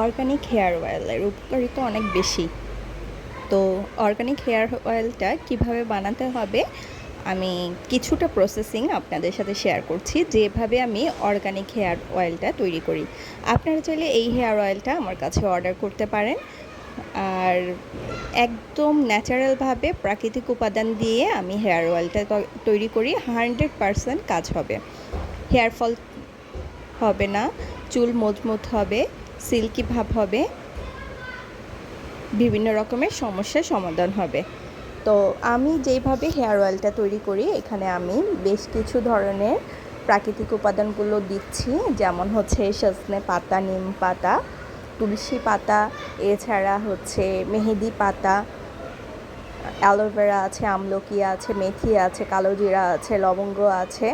Organic hair অয়েলের উপকারিতা অনেক বেশি। তো অর্গানিক হেয়ার অয়েলটা কীভাবে বানাতে হবে, আমি কিছুটা প্রসেসিং আপনাদের সাথে শেয়ার করছি, যেভাবে আমি অর্গানিক হেয়ার অয়েলটা তৈরি করি। আপনারা চাইলে এই হেয়ার অয়েলটা আমার কাছে অর্ডার করতে পারেন। আর একদম ন্যাচারালভাবে প্রাকৃতিক উপাদান দিয়ে আমি হেয়ার অয়েলটা তৈরি করি হান্ড্রেড পারসেন্ট কাজ হবে। হেয়ার ফল হবে না, চুল মজবুত হবে সিল্কি ভাব হবে। বিভিন্ন রকমের সমস্যার সমাধান হবে। তো আমি যেইভাবে হেয়ার অয়েলটা তৈরি করি, এখানে আমি বেশ কিছু ধরনের প্রাকৃতিক উপাদানগুলো দিচ্ছি। যেমন হচ্ছে সজনে পাতা, নিম পাতা, তুলসী পাতা, এছাড়া হচ্ছে মেহেদি পাতা, অ্যালোভেরা আছে, আমলকি আছে, মেথি আছে, কালো জিরা আছে, লবঙ্গ আছে।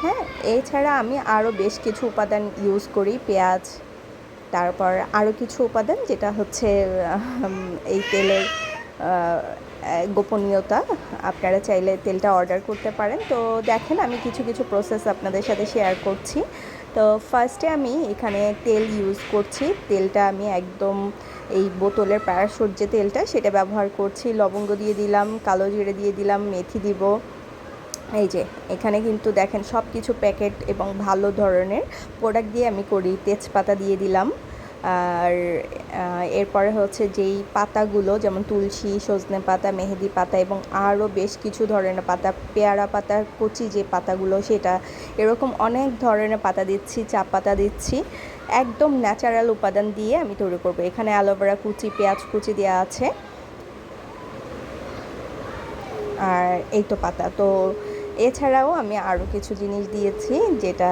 হ্যাঁ এছাড়া আমি আরও বেশ কিছু উপাদান ইউজ করি, পেঁয়াজ তারপর আরও কিছু উপাদান, যেটা হচ্ছে এই তেলের গোপনীয়তা। আপনারা চাইলে তেলটা অর্ডার করতে পারেন। তো দেখেন, আমি কিছু কিছু প্রসেস আপনাদের সাথে শেয়ার করছি। তো ফার্স্টে আমি এখানে তেল ইউজ করছি। তেলটা আমি একদম এই বোতলের প্যারাশুট যে তেলটা, সেটা ব্যবহার করছি। লবঙ্গ দিয়ে দিলাম, কালো জিরে দিয়ে দিলাম, মেথি দিব। এই যে, এখানে কিন্তু দেখেন সব কিছু প্যাকেট এবং ভালো ধরনের প্রোডাক্ট দিয়ে আমি করি। তেজপাতা দিয়ে দিলাম। আর এরপরে হচ্ছে যেই পাতাগুলো, যেমন তুলসী, সজনে পাতা, মেহেদি পাতা এবং আরও বেশ কিছু ধরনের পাতা, পেয়ারা পাতার কচি যে পাতাগুলো, সেটা এরকম অনেক ধরনের পাতা দিচ্ছি, চা পাতা দিচ্ছি। একদম ন্যাচারাল উপাদান দিয়ে আমি তৈরি করব। এখানে অ্যালোভেরা কুচি, পেঁয়াজ কুচি দেওয়া আছে। আর এই তো পাতা। তো এছাড়াও আমি আরও কিছু জিনিস দিয়েছি যেটা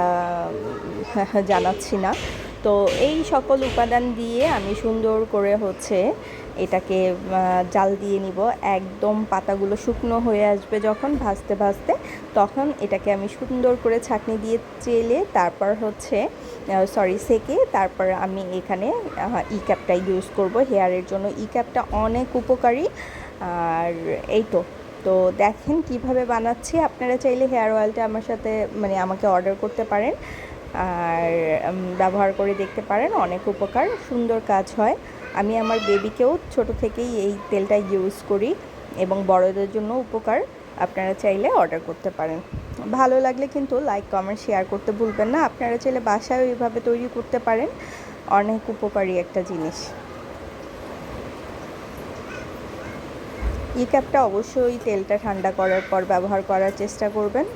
জানাচ্ছি না। তো এই সকল উপাদান দিয়ে আমি সুন্দর করে হচ্ছে এটাকে জাল দিয়ে নিব। একদম পাতাগুলো শুকনো হয়ে আসবে যখন ভাজতে ভাজতে, তখন এটাকে আমি সুন্দর করে ছাঁকনি দিয়ে চেলে তারপর হচ্ছে সরি সেকে তারপর আমি এখানে ই ক্যাপটা ইউজ করব। হেয়ারের জন্য ই ক্যাপটা অনেক উপকারী। আর এই তো। তো দেখেন কীভাবে বানাচ্ছি। আপনারা চাইলে হেয়ার অয়েলটা আমার সাথে মানে আমাকে অর্ডার করতে পারেন। আর ব্যবহার করে দেখতে পারেন, অনেক উপকার, সুন্দর কাজ হয়। আমি আমার বেবিকেও ছোট থেকেই এই তেলটা ইউজ করি এবং বড়দের জন্য উপকার আপনারা চাইলে অর্ডার করতে পারেন। ভালো লাগলে কিন্তু লাইক কমেন্ট শেয়ার করতে ভুলবেন না। আপনারা চাইলে বাসায়ও এইভাবে তৈরি করতে পারেন। অনেক উপকারী একটা জিনিস। ই ক্যাপটা অবশ্যই তেলটা ঠান্ডা করার পর ব্যবহার করার চেষ্টা করবেন।